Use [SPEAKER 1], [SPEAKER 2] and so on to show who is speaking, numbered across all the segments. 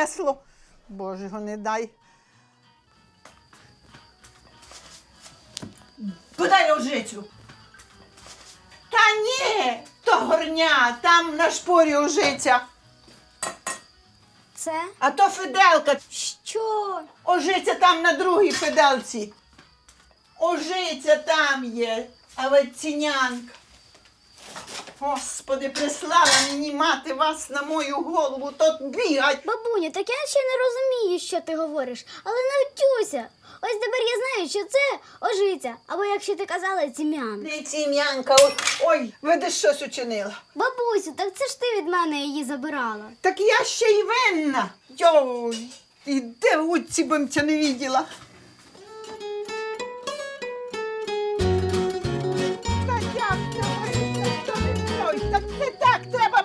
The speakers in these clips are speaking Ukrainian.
[SPEAKER 1] Понесло? Боже його не дай. Подай ожицю. Та ні, то горня, там на шпорі ожиця.
[SPEAKER 2] Це
[SPEAKER 1] А то фиделка.
[SPEAKER 2] що?
[SPEAKER 1] Ожиця там на другій фиделці. Ожиця там є, а вецінянка. Господи, прислала мені мати вас на мою голову, то бігать.
[SPEAKER 2] Бабуня, так я ще не розумію, що ти говориш, але навчуся. Ось тепер я знаю, що це ожиця, або якщо ти казала цім'ян.
[SPEAKER 1] Не цім'янка, ой, ой, видиш, щось учинила.
[SPEAKER 2] Бабусю, так це ж ти від мене її забирала.
[SPEAKER 1] Так я ще й винна. Йой, і де утці бим ця не виділа. Так треба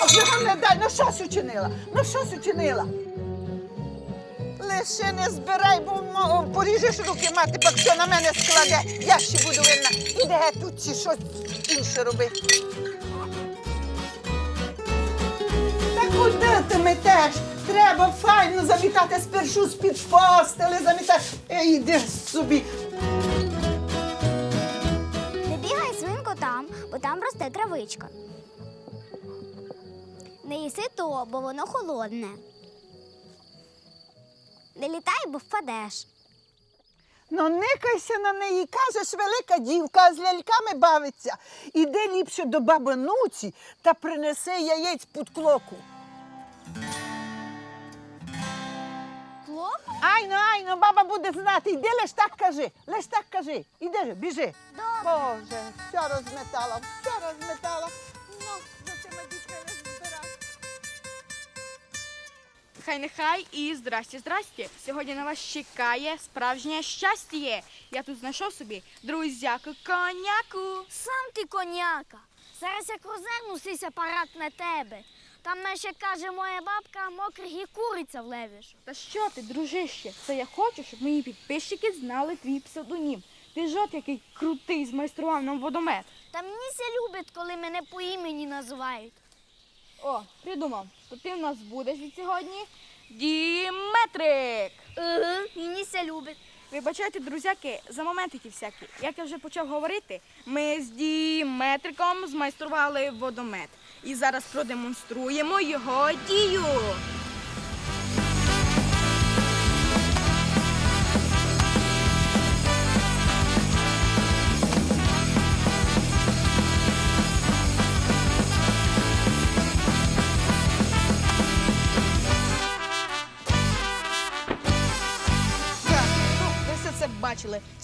[SPEAKER 1] Боже, вам не дай. Ну щось учинила, ну щось учинила. Лише не збирай, бо поріжеш руки мати, пак все на мене складе. Я ще буду винна. Іде тут ці щось інше роби. Та куди ти метеш? Треба файно замітати спершу з-під постели, замітати. Е, Іди собі.
[SPEAKER 2] Не бігай свинко там, бо там росте травичка. Не їси то, бо воно холодне. Не літай, бо впадеш.
[SPEAKER 1] Ну, никайся на неї, кажеш, велика дівка, а з ляльками бавиться. Іди ліпше до баби Нуці та принеси яєць під клоку.
[SPEAKER 2] Клоп?
[SPEAKER 1] Айно, айно, баба буде знати. Іди лиш так кажи, лиш так кажи. Іди же, біжи.
[SPEAKER 2] Добре.
[SPEAKER 1] Боже, все розметала, все розметала. Ну, за цими дітьми не
[SPEAKER 3] Хай нехай і здрасте, здрасте. Сьогодні на вас чекає справжнє щастя. Я тут знайшов собі друзяку коняку.
[SPEAKER 2] Сам ти коняка. Зараз як розвернусь апарат на тебе. Там наче каже моя бабка, мокрих і куриця влевиш.
[SPEAKER 3] Та що ти, дружище? Це я хочу, щоб мої підписчики знали твій псевдонім. Ти ж от який крутий змайстрував нам водомет.
[SPEAKER 2] Та мені ся любить, коли мене по імені називають.
[SPEAKER 3] О, придумав. То ти в нас будеш від сьогодні Діметрик.
[SPEAKER 2] Угу, мені ся любить.
[SPEAKER 3] Вибачайте, друзяки, за моментики всякі. Як я вже почав говорити, ми з Діметриком змайстрували водомет. І зараз продемонструємо його дію.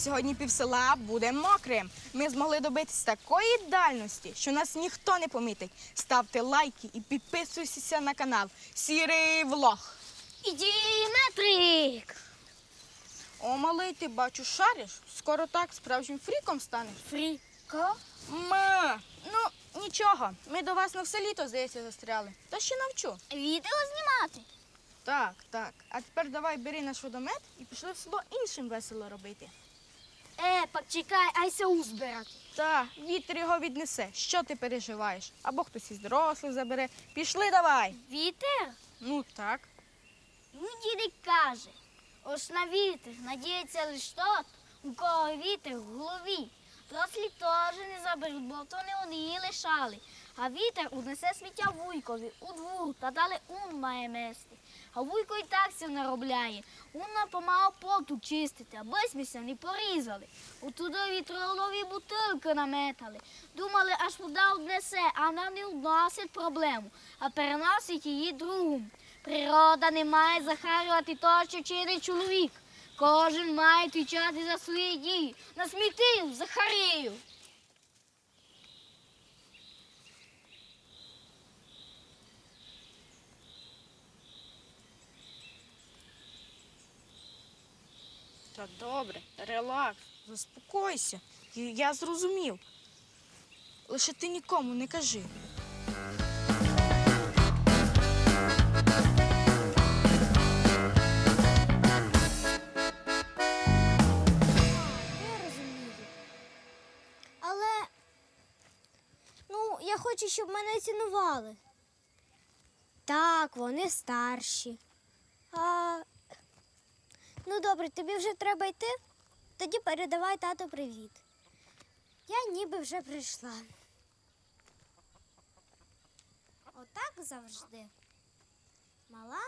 [SPEAKER 3] Сьогодні півсела буде мокрим. Ми змогли добитися такої дальності, що нас ніхто не помітить. Ставте лайки і підписуйтеся на канал Сірий Влог.
[SPEAKER 2] Іди, метрик.
[SPEAKER 3] О, малий, ти бачу, шариш. Скоро так справжнім фріком станеш.
[SPEAKER 2] Фріка?
[SPEAKER 3] Ма, ну нічого. Ми до вас на все літо, здається, застряли. Та ще навчу.
[SPEAKER 2] Відео знімати.
[SPEAKER 3] Так, так. А тепер давай бери наш водомет і пішли в село іншим весело робити.
[SPEAKER 2] Е, почекай, айся узбирати.
[SPEAKER 3] Та, вітер його віднесе. Що ти переживаєш? Або хтось із дорослих забере. Пішли давай.
[SPEAKER 2] Вітер?
[SPEAKER 3] Ну так.
[SPEAKER 2] Ну, дідик каже, ось на вітер надіється лиш тот, у кого вітер в голові. Дорослі теж не заберуть, бо то не вони її лишали. А вітер унесе сміття вуйкові у двор та далі ун має мести. А вуйко і так все наробляє. Унна помагав поту чистити, аби сміся не порізали. Отуди вітролові бутилки наметали. Думали, аж вода однесе, а вона не вносить проблему, а переносить її другому. Природа не має захарювати того, що чинить чоловік. Кожен має відвічати за свої дії. Насмітив, Захарію.
[SPEAKER 3] Та добре, релакс, заспокойся. Я- зрозумів. Лише ти нікому не кажи.
[SPEAKER 2] Але ну, я хочу, щоб мене цінували.
[SPEAKER 4] Так, вони старші. А... Ну добре, тобі вже треба йти. Тоді передавай тату привіт. Я ніби вже прийшла. Отак завжди. Мала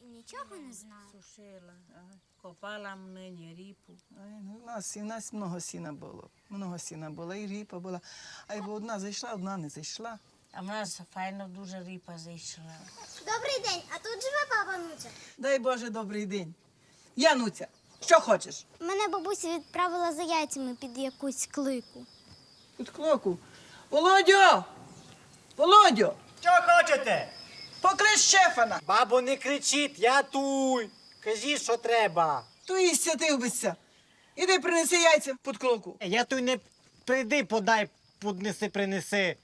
[SPEAKER 4] і нічого не знаю.
[SPEAKER 5] Сушила, ага. копала мнині ріпу.
[SPEAKER 6] Ай, ну, у нас, і в нас много сіна було. Много сіна було, і ріпа була. А якби одна зайшла, одна не зайшла.
[SPEAKER 5] А в нас файно дуже ріпа зайшла.
[SPEAKER 4] Добрий день, а тут живе баба Нуця.
[SPEAKER 6] Дай Боже, добрий день. Януця, що хочеш?
[SPEAKER 4] Мене бабуся відправила за яйцями під якусь клику.
[SPEAKER 6] Тут клоку. Володю! Володю!
[SPEAKER 7] Що хочете?
[SPEAKER 6] Поклич Щефана!
[SPEAKER 7] Бабо, не кричіть, я туй. Кажіть, що треба.
[SPEAKER 6] Ту і святивбися. Іди принеси яйця під клоку.
[SPEAKER 7] Е, Я туй не прийди, подай, поднеси, принеси.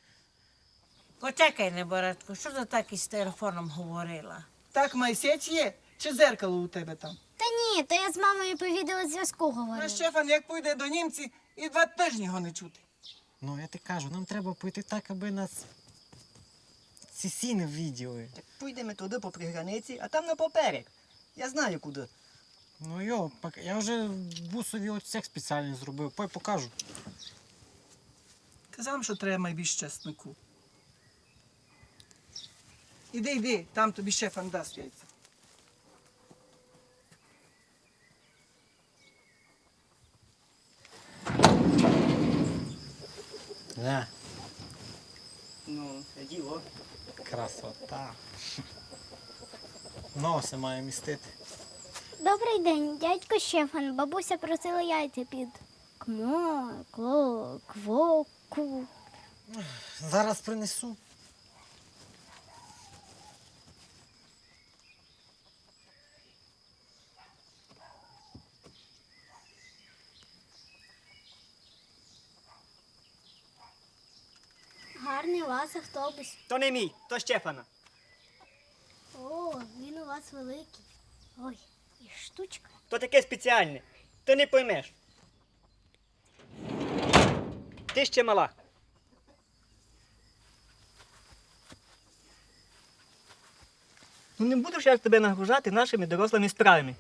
[SPEAKER 5] Почекай, неборатку, що ти так із телефоном говорила?
[SPEAKER 6] Так майсець є? Чи зеркало у тебе там?
[SPEAKER 4] Та ні, то я з мамою по відеозв'язку
[SPEAKER 6] А
[SPEAKER 4] говорила.
[SPEAKER 6] Щефан, як пойде до німці, і два тижні його не чути.
[SPEAKER 7] Ну, я ти кажу, нам треба пойти так, аби нас ці сіни виділи.
[SPEAKER 8] Пойдемо туди по приграниці, а там на поперек. Я знаю куди.
[SPEAKER 7] Ну йо, пак- я вже бусові оцех спеціально зробив, пой покажу.
[SPEAKER 6] Казав, що треба найбільш чеснику. Іди, іди, там тобі Щефан дасть яйця.
[SPEAKER 7] Не,
[SPEAKER 8] Ну, діло.
[SPEAKER 7] красота. Носи має містити.
[SPEAKER 4] Добрий день, дядько Щефан. Бабуся просила яйця під кмо, кло, квоку.
[SPEAKER 7] Зараз принесу.
[SPEAKER 4] Гарний у вас автобус.
[SPEAKER 8] То не мій, то Щефана.
[SPEAKER 4] О, він у вас великий. Ой, і штучка.
[SPEAKER 8] То таке спеціальне. Ти не поймеш. Ти ще мала. Ну не буду ж я тебе нагружати нашими дорослими справами.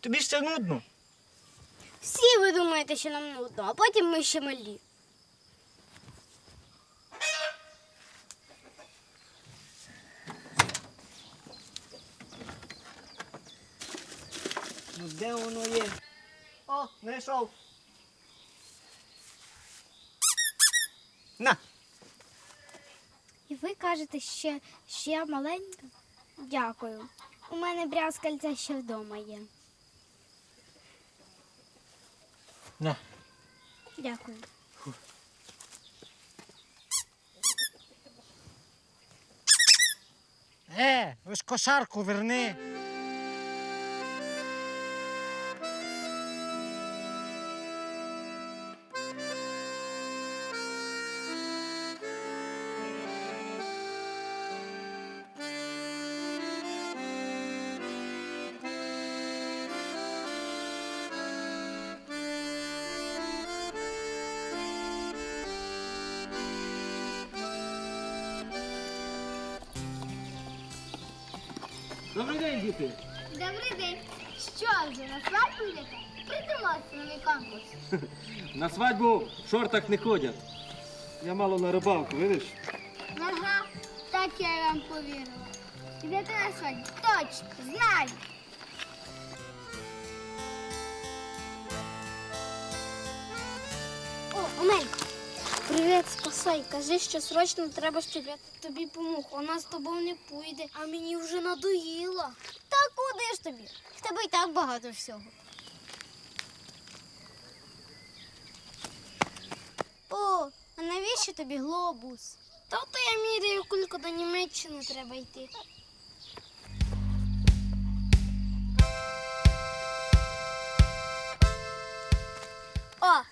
[SPEAKER 8] Тобі ще нудно.
[SPEAKER 4] Всі ви думаєте, що нам нудно, а потім ми ще малі.
[SPEAKER 8] Де воно є? О, знайшов. На,
[SPEAKER 4] І ви кажете, ще, ще маленька? Дякую. У мене брязкальця ще вдома є.
[SPEAKER 7] На.
[SPEAKER 4] Дякую.
[SPEAKER 7] Е, ви ж кошарку верни.
[SPEAKER 8] День.
[SPEAKER 2] Що вже на свадьбу йдете? Придумався новий конкурс.
[SPEAKER 9] На свадьбу в шортах не ходять. Я мало на рибалку, видиш?
[SPEAKER 2] Ага, так я вам повірила. Йдете на свадьбу? Точно, знаю.
[SPEAKER 4] О, Омелько. Привіт, спасай. Кажи, що срочно треба, щоб я тобі помог. Вона з тобою не пойде, а мені вже надоїло. Куди ж тобі? В тебе і так багато всього. О, а навіщо тобі глобус? Та то я міряю, кілько до Німеччини треба йти. О,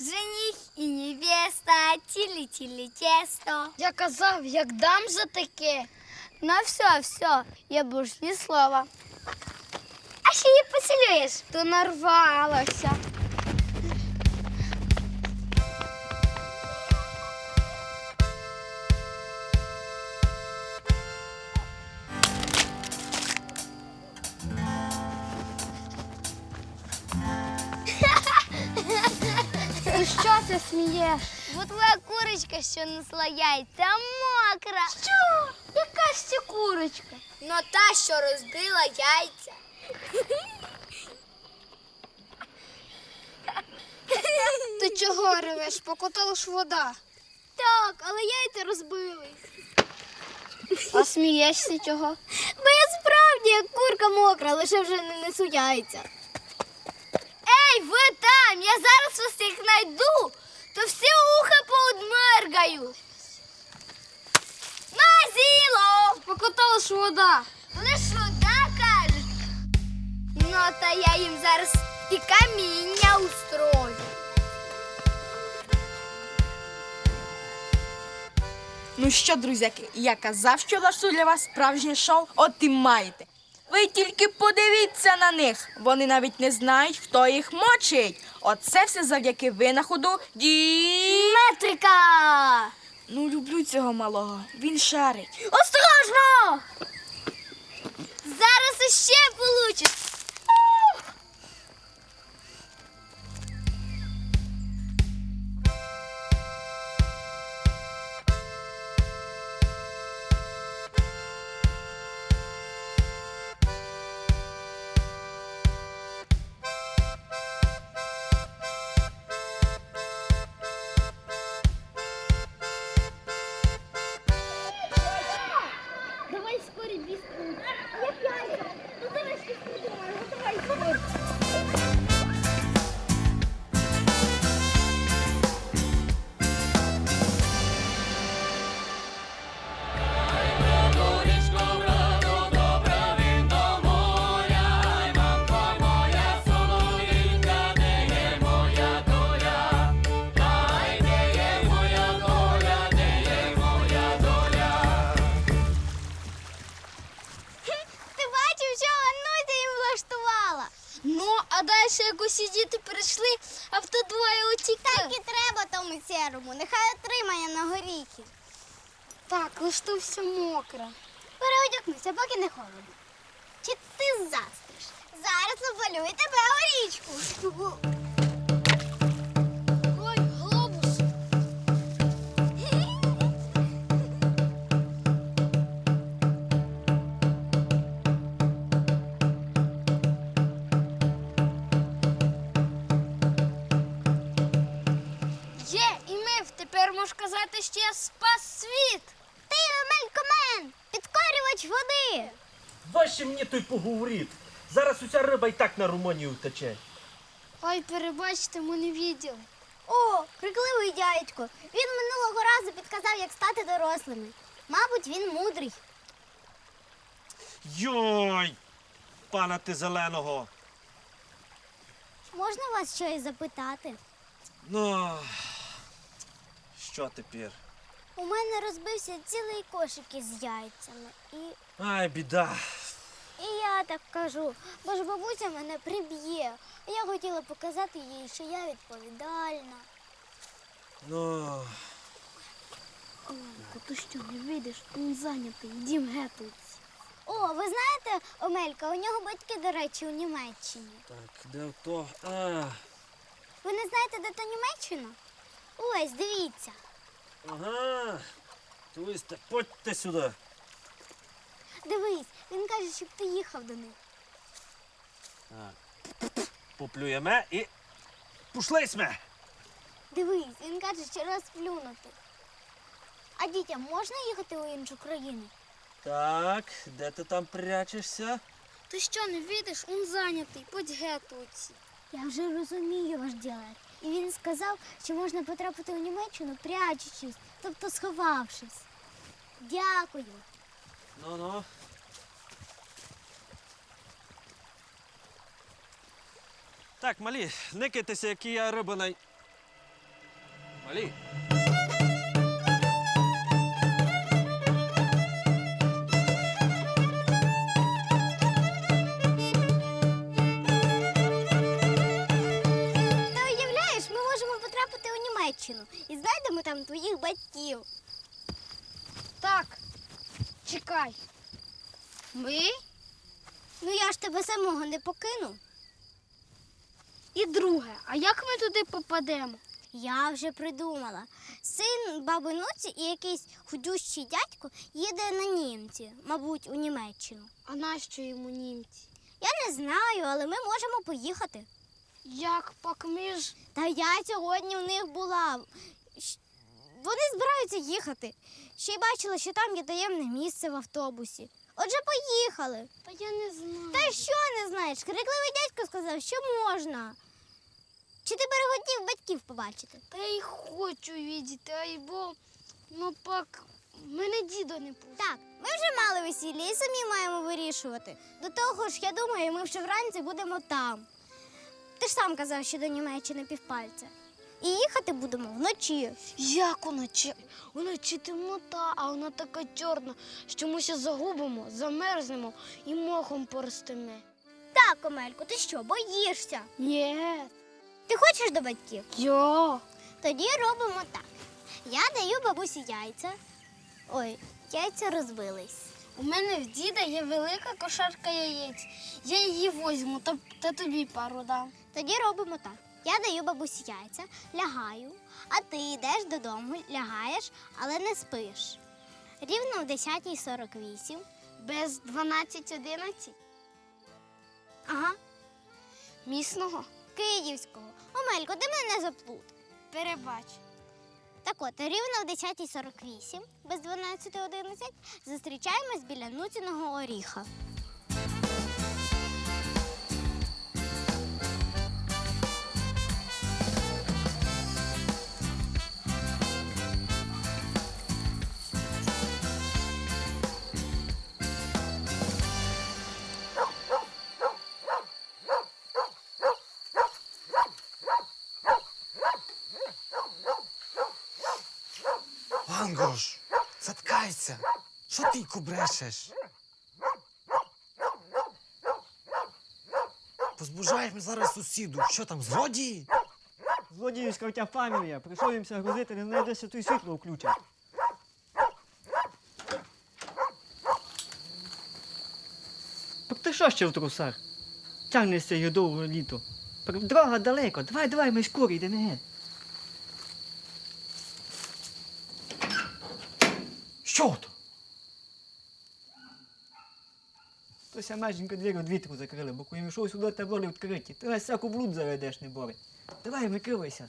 [SPEAKER 4] жених і невеста, тілі-тілі тесто. Я казав, як дам за таке. Ну все, все, я больше ні слова. А ще її поцілюєш, то нарвалася. Що ти смієш? Бо твоя курочка, що несла яйця, мокра. Що? Яка ж ця курочка? Ну та, що розбила яйця. Ти чого ревеш? Покотала ж вода. Так, але яйця розбили. А смієшся чого? Бо я справді як курка мокра, лише вже не несу яйця. Ей, ви там! Я зараз вас всіх знайду, то всі уха поудмергаю. Назіло! Покотала ж вода. Вони ж вода кажуть. Ну, та я їм зараз і каміння устрою.
[SPEAKER 3] Ну що, друзяки, я казав, що влаштую для вас справжнє шоу, от і маєте. Ви тільки подивіться на них. Вони навіть не знають, хто їх мочить. Оце все завдяки винаходу ді.
[SPEAKER 4] Метрика!
[SPEAKER 3] Ну, люблю цього малого. Він шарить.
[SPEAKER 4] Осторожно! Зараз іще получить. Все мокре. Переодягнуся, поки не холодно. Чи ти застриш? Зараз напалюю тебе. Ой, глобус. Є, і мив, тепер можеш казати, що я
[SPEAKER 9] Важче мені той поговорити. Зараз уся риба і так на Румунію втече.
[SPEAKER 4] Ой, перебачте, ми не відділи. О, крикливий дядько. Він минулого разу підказав, як стати дорослими. Мабуть, він мудрий.
[SPEAKER 9] Йой, пана ти зеленого.
[SPEAKER 4] Можна вас щось запитати?
[SPEAKER 9] Ну, що тепер?
[SPEAKER 4] У мене розбився цілий кошик із яйцями. І,
[SPEAKER 9] Ай, біда.
[SPEAKER 4] І я так кажу, бо ж бабуся мене приб'є. Я хотіла показати їй, що я відповідальна.
[SPEAKER 9] Ну,
[SPEAKER 4] Омелько, ти що не видиш? Він зайнятий, дім гетується. О, ви знаєте, Омелька, у нього батьки, до речі, у Німеччині.
[SPEAKER 9] так, де то? А,
[SPEAKER 4] Ви не знаєте, де то Німеччина? Ось, дивіться.
[SPEAKER 9] ага. Есть, подьте сюди.
[SPEAKER 4] Дивись, він каже, щоб ти їхав до них.
[SPEAKER 9] Поплюємо і пішли сме.
[SPEAKER 4] Дивись, він каже, що раз плюнути. А дітям можна їхати у іншу країну?
[SPEAKER 9] Так, де ти там прячешся?
[SPEAKER 4] Ти що, не видиш? Он зайнятий, подь гетуці. Я вже розумію ваш діалект. І він сказав, що можна потрапити у Німеччину, прячучись, тобто сховавшись. Дякую.
[SPEAKER 9] Ну-ну. Так, малі, никайтеся, які я риба най... Малі.
[SPEAKER 4] Ти уявляєш, ми можемо потрапити у Німеччину і знайдемо там твоїх батьків. Так, чекай. Ми? Ну я ж тебе самого не покину. І друге, а як ми туди попадемо? Я вже придумала. Син баби Нуці і якийсь худющий дядько їде на німці, мабуть, у Німеччину.
[SPEAKER 2] А нащо йому німці?
[SPEAKER 4] Я не знаю, але ми можемо поїхати.
[SPEAKER 2] Як пак ми ж?
[SPEAKER 4] Та я сьогодні в них була. Вони збираються їхати. Ще й бачила, що там є таємне місце в автобусі. Отже, поїхали.
[SPEAKER 2] Та я не знаю.
[SPEAKER 4] Та що не знаєш? Крикливий дядько сказав, що можна. Чи ти переготів батьків побачити?
[SPEAKER 2] Та я й хочу відійти, ай бо ну пак мене дідо не пустить.
[SPEAKER 4] Так, ми вже мали весілля і самі маємо вирішувати. До того ж, я думаю, ми вже вранці будемо там. Ти ж сам казав, що до Німеччини півпальця. І їхати будемо вночі.
[SPEAKER 2] Як уночі? Уночі темнота, а вона така чорна, що ми ще загубимо, замерзнемо і мохом поростеме.
[SPEAKER 4] Так, Омелько, ти що, боїшся?
[SPEAKER 2] Ні.
[SPEAKER 4] Ти хочеш до батьків?
[SPEAKER 2] Йо.
[SPEAKER 4] Тоді робимо так. Я даю бабусі яйця. Ой, яйця розбились.
[SPEAKER 2] У мене в діда є велика кошарка яєць. Я її возьму та, та тобі пару дам.
[SPEAKER 4] Тоді робимо так. Я даю бабусі яйця, лягаю, а ти йдеш додому, лягаєш, але не спиш. Рівно в 10.48.
[SPEAKER 2] Без 12-11
[SPEAKER 4] Ага,
[SPEAKER 2] місного.
[SPEAKER 4] Київського. Омелько, ти мене заплут.
[SPEAKER 2] Перебач.
[SPEAKER 4] Так от, рівно в 10.48, без 12.11, зустрічаємось біля Нуціного оріха.
[SPEAKER 7] Ангош, заткайся. Що ти кубрешеш? Позбужаєш ми зараз сусіду. Що там, злодії?
[SPEAKER 8] Злодіївська отя фамілія. Прийшов їмся грузити, не знайдеться, то й світло включать. Так ти що ще в трусах? Тягнешся її довго літо. Дорога далеко. Давай, давай, ми скоро йдемо геть.
[SPEAKER 7] Що то?
[SPEAKER 8] Тося майженько двері від вітру закрили, бо коли йшов сюди, та були відкриті. Ти нас всяку блуд заведеш, не бори. Давай, викривайся.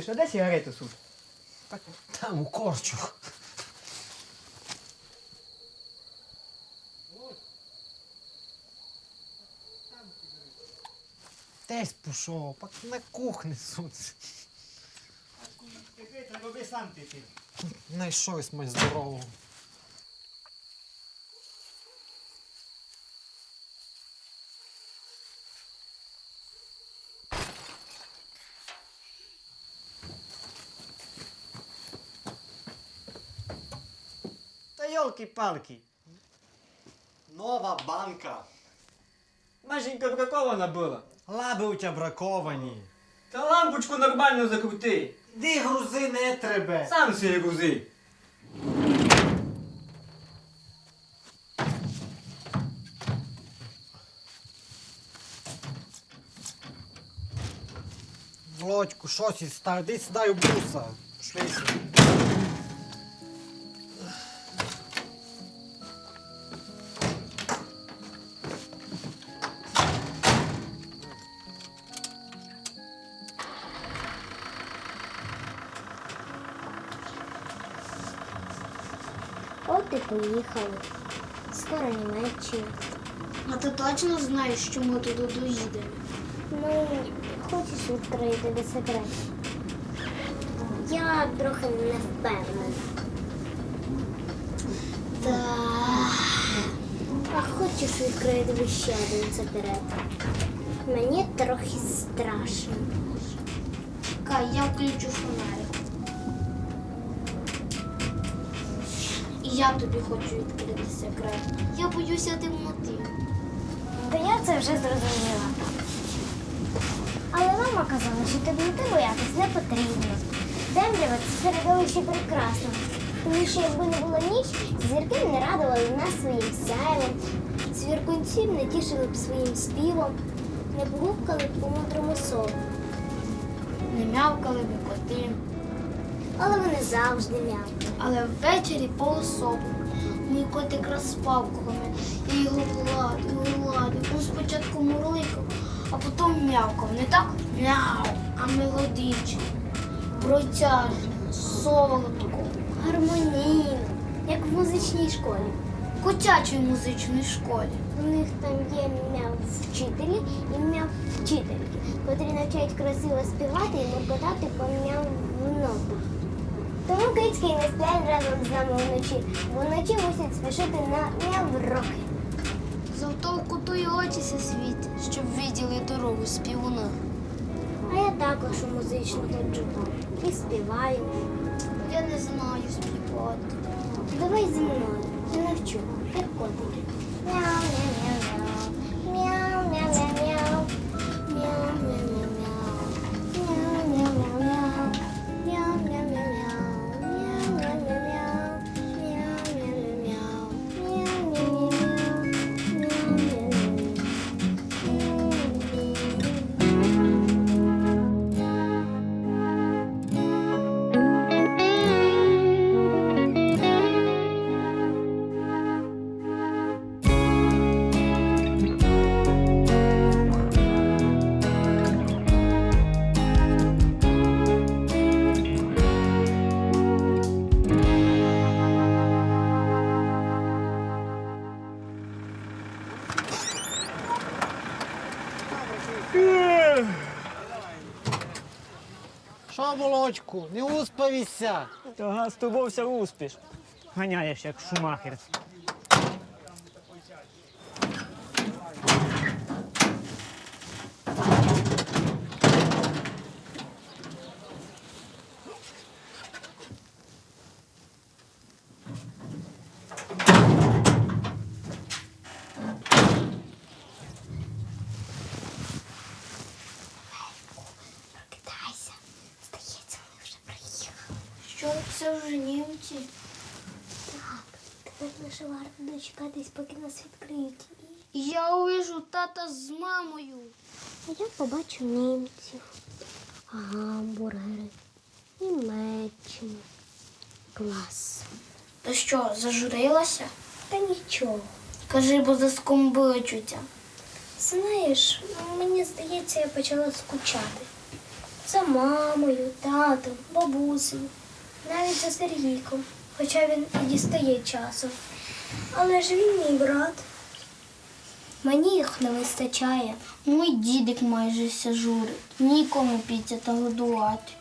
[SPEAKER 8] Чуєш, а де сигарети суд?
[SPEAKER 7] Там у корчу. Десь пішов, пак на кухні суд.
[SPEAKER 8] Роби сам ти ти.
[SPEAKER 7] Найшовсь ми здорову.
[SPEAKER 8] Та йолки-палки.
[SPEAKER 7] Нова банка.
[SPEAKER 8] Майженько бракована була.
[SPEAKER 7] Лаби у тебе браковані.
[SPEAKER 8] Та лампочку нормально закрути.
[SPEAKER 7] Де грузи не треба.
[SPEAKER 8] Сам собі грузи.
[SPEAKER 7] Володьку, що сі стар, де сідай у. Шлися.
[SPEAKER 4] От поїхали. Скоро Німеччина.
[SPEAKER 2] А ти точно знаєш, що ми туди доїдемо?
[SPEAKER 4] Ну, хочеш відкрити де секрет? Я трохи не впевнена. Так. А хочеш відкрити ще один секрет? Мені трохи страшно.
[SPEAKER 2] Чекай, я включу фонарик. І я тобі хочу відкрити секрет. Я боюся темноти.
[SPEAKER 4] Та я це вже зрозуміла. Але мама казала, що темноти боятись не потрібно. Темрява це середовище прекрасно. Тому що якби не було ніч, зірки не радували нас своїм сяєвом, цвіркунців не тішили б своїм співом, не погукали б по мудрому сову.
[SPEAKER 2] Не мявкали би коти,
[SPEAKER 4] Але вони завжди м'які.
[SPEAKER 2] але ввечері по особу. Мій котик розпав коло мене. Я його гладив, гладив. Він спочатку мурликав, а потім м'явкав. Не так мяу, а мелодично, протяжно, солодко.
[SPEAKER 4] Гармонійно, як в музичній школі.
[SPEAKER 2] Котячій музичній школі.
[SPEAKER 4] У них там є м'яв вчителі і м'яв вчительки, котрі навчають красиво співати і моркотати по м'яв в нотах. Тому кицьки не сплять разом з нами вночі, бо вночі мусять спішити на м'яв роки.
[SPEAKER 2] Зато у коту й очі ся світять, щоб виділи дорогу співуна.
[SPEAKER 4] А я також у музичну ходжу і співаю.
[SPEAKER 2] Я не знаю співати.
[SPEAKER 4] Давай зі мною, я навчу, як котики. Мяу-мяу-мяу-мяу.
[SPEAKER 7] Що, Володьку, не успавіся?
[SPEAKER 8] Ага, з тобою успіш. Ганяєш, як шумахер.
[SPEAKER 4] Прокидайся. Здається, вони вже приїхали.
[SPEAKER 2] Що це вже німці?
[SPEAKER 4] Так, тепер лише варто дочекатись, поки нас відкриють.
[SPEAKER 2] Я увижу тата з мамою.
[SPEAKER 4] А я побачу німців, гамбургери, Німеччину. Клас.
[SPEAKER 2] Ти що, зажурилася?
[SPEAKER 4] Та нічого.
[SPEAKER 2] Кажи, бо заскомбичуться.
[SPEAKER 4] Знаєш, мені здається, я почала скучати. За мамою, татом, бабусею, навіть за Сергійком, хоча він і дістає часом. Але ж він мій брат. Мені їх не вистачає.
[SPEAKER 2] Мій дідик майже сяжурить. Нікому піти та годувати.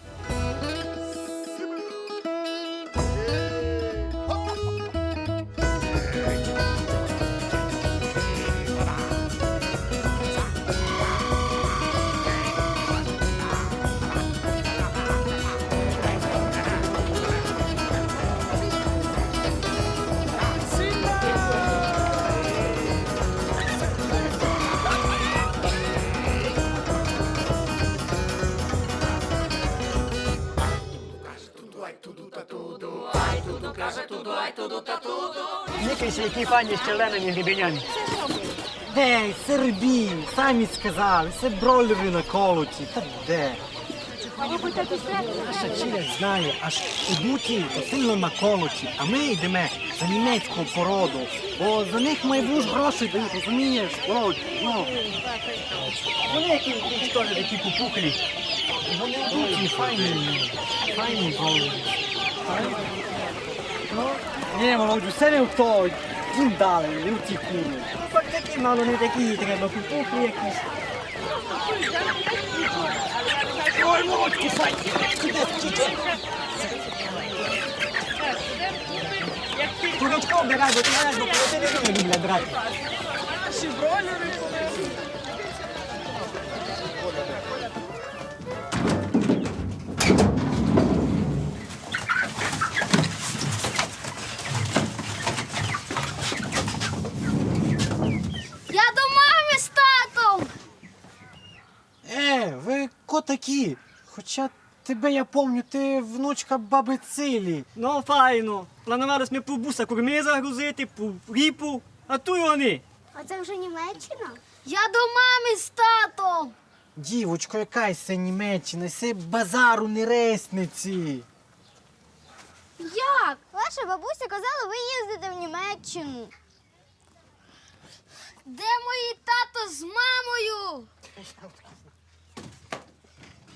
[SPEAKER 8] Які пані з черленими гребенями.
[SPEAKER 7] Гей, Сербій, самі сказали, це бройлери на колоті. Та де? Наша челядь знає, аж буті то сильно на колоті, а ми йдемо за німецьку породу, бо за них має будеш гроші дають, розумієш? Ну.
[SPEAKER 8] Вони які теж такі купухлі.
[SPEAKER 7] Вони в буті файні, файні бройлери. Idemo uđu, sebe u to, im dale, ljuti kuru. Ipak
[SPEAKER 8] taki malo ne taki hitre, no kupu jakiš.
[SPEAKER 7] Oj, močku, faj, kudet, kudet. Турочком, давай, вот я, я не буду брать. Наши бройлеры. Такі. Хоча тебе я помню, ти внучка баби Цилі.
[SPEAKER 8] Ну, файно. Планували ми по буса корми загрузити, по ріпу, а ту й вони.
[SPEAKER 2] А це вже Німеччина?
[SPEAKER 4] Я до мами з татом.
[SPEAKER 7] Дівочко, якась це Німеччина, це базару не ресниці.
[SPEAKER 4] Як? Ваша бабуся казала, ви їздите в Німеччину. Де мої тато з мамою?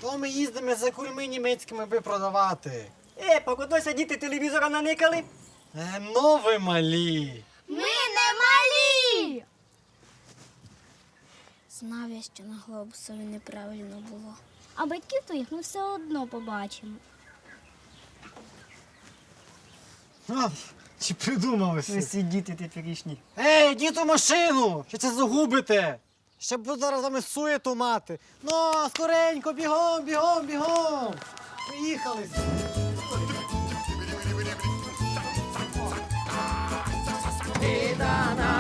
[SPEAKER 7] То ми їздимо за курми німецькими би продавати.
[SPEAKER 8] Е, покудося діти телевізора наникали.
[SPEAKER 7] Е, ну ви малі.
[SPEAKER 4] Ми не малі.
[SPEAKER 2] Знав я, що на глобусові неправильно було. А батьків твоїх ми все одно побачимо.
[SPEAKER 7] А, чи придумалися?
[SPEAKER 8] Ось ці діти теперішні.
[SPEAKER 7] Ей, діту машину! Що це загубите? Ще буду зараз з вами суєту мати. Ну, скоренько, бігом, бігом, бігом. Приїхали.
[SPEAKER 10] Майдана,